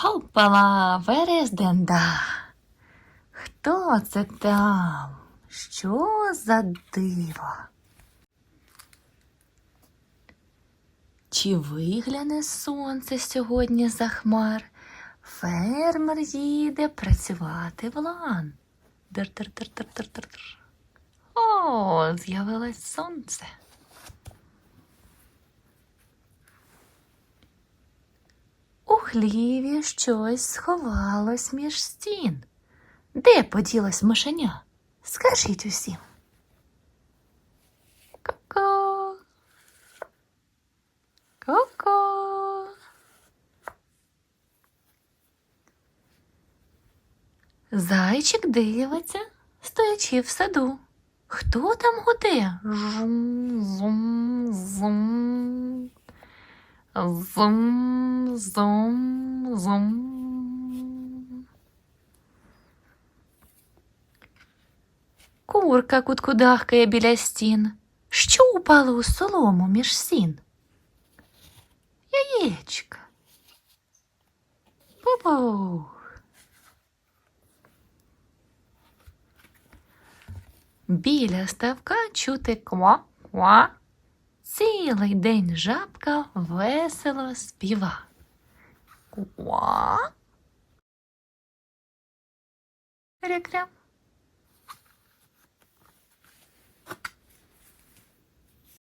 Хопала, верезденда. Хто це там? Що за диво? Чи вигляне сонце сьогодні за хмар? Фермер їде працювати в лан. Дир-дир-дир-дир-дир-дир. О, з'явилось сонце. Хліві щось сховалось між стін. Де поділось мишеня? Скажіть усім. Ко-ко. Ко-ко. Зайчик дивиться, стоячи в саду. Хто там гуде? Жум, зум, зум. Зум, зум, зум. Курка куткудахкає біля стін. Що упало у солому між сін? Яєчка. Бубух. Біля ставка чути ква-ква. Цілий день жабка весело співа. Ква. Кря-кря.